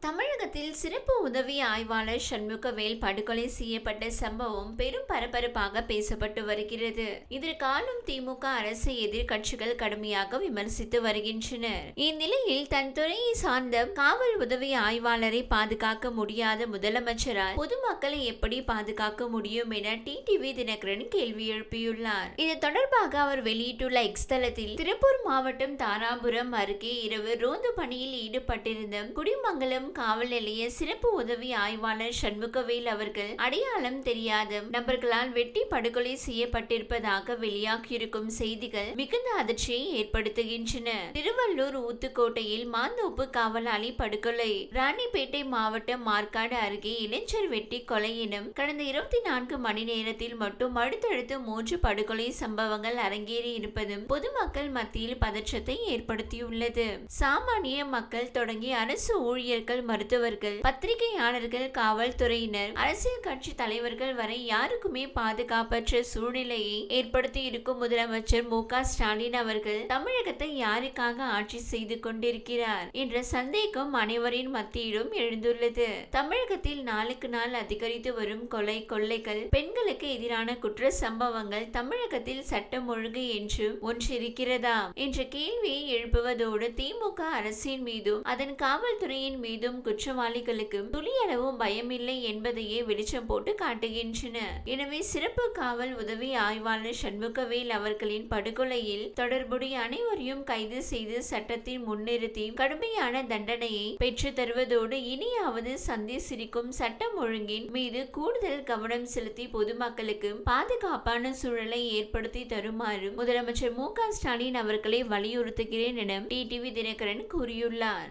தமிழகத்தில் சிறப்பு உதவி ஆய்வாளர் சண்முகவேல் படுகொலை செய்யப்பட்ட சம்பவம் பெரும் பரபரப்பாக பேசப்பட்டு வருகிறது. இதற்காலும் திமுக அரசை எதிர்க்கட்சிகள் கடுமையாக விமர்சித்து வருகின்றனர். இந்நிலையில் தன் துறையை சார்ந்த காவல் உதவி ஆய்வாளரை பாதுகாக்க முடியாத முதலமைச்சரால் பொதுமக்களை எப்படி பாதுகாக்க முடியும் என டிடிவி தினகரன் கேள்வி எழுப்பியுள்ளார். இது தொடர்பாக அவர் வெளியிட்டுள்ள எக்ஸ்தலத்தில் திருப்பூர் மாவட்டம் தாராபுரம் அருகே இரவு ரோந்து பணியில் ஈடுபட்டிருந்த குடிமங்கலம் காவல் நிலைய சிறப்பு உதவி ஆய்வாளர் சண்முகவேல் அவர்கள் அடையாளம் தெரியாத நபர்களால் வெட்டி படுகொலை செய்யப்பட்டிருப்பதாக வெளியாகியிருக்கும் செய்திகள் மிகுந்த அதிர்ச்சியை ஏற்படுத்துகின்றன. திருவள்ளூர் ஊத்துக்கோட்டையில் மாந்தோப்பு காவலாளி படுகொலை. ராணிப்பேட்டை மாவட்டம் மார்க்காடு அருகே இளைஞர் வெட்டி கொலை எனும் கடந்த இருபத்தி நான்கு மணி நேரத்தில் மட்டும் அடுத்தடுத்து மூன்று படுகொலை சம்பவங்கள் அரங்கேறி இருப்பதும் பொதுமக்கள் மத்தியில் பதற்றத்தை ஏற்படுத்தியுள்ளது. சாமானிய மக்கள் தொடங்கி அரசு ஊழியர்கள் மருத்துவர்கள் பத்திரிகையாளர்கள் காவல்துறையினர் அரசியல் கட்சி தலைவர்கள் வரை யாருக்குமே பாதுகாப்பற்ற சூழ்நிலையை ஏற்படுத்தி இருக்கும் முதலமைச்சர் மு க ஸ்டாலின் அவர்கள் தமிழகத்தை யாருக்காக ஆட்சி செய்து கொண்டிருக்கிறார் என்ற சந்தேகம் அனைவரின் மத்தியிலும் எழுந்துள்ளது. தமிழகத்தில் நாளுக்கு நாள் அதிகரித்து வரும் கொலை கொள்ளைகள் பெண்களுக்கு எதிரான குற்ற சம்பவங்கள் தமிழகத்தில் சட்டம் ஒழுங்கு என்று ஒன்று இருக்கிறதா என்ற கேள்வியை எழுப்புவதோடு திமுக அரசின் மீதும் அதன் காவல்துறையின் மீதும் குற்றவாளிகளுக்கு துளியளவும் பயமில்லை என்பதையே வெளிச்சம் போட்டு காட்டுகின்றன. எனவே சிறப்பு காவல் உதவி ஆய்வாளர் சண்முகவேல் அவர்களின் படுகொலையில் தொடர்புடைய அனைவரையும் கைது செய்து சட்டத்தின் முன்னிறுத்தி கடுமையான தண்டனையை பெற்று தருவதோடு இனியாவது சந்தி சிரிக்கும் சட்டம் ஒழுங்கின் மீது கூடுதல் கவனம் செலுத்தி பொதுமக்களுக்கு பாதுகாப்பான சூழலை ஏற்படுத்தி தருமாறு முதலமைச்சர் மு க ஸ்டாலின் அவர்களை வலியுறுத்துகிறேன் என டிடிவி தினகரன் கூறியுள்ளார்.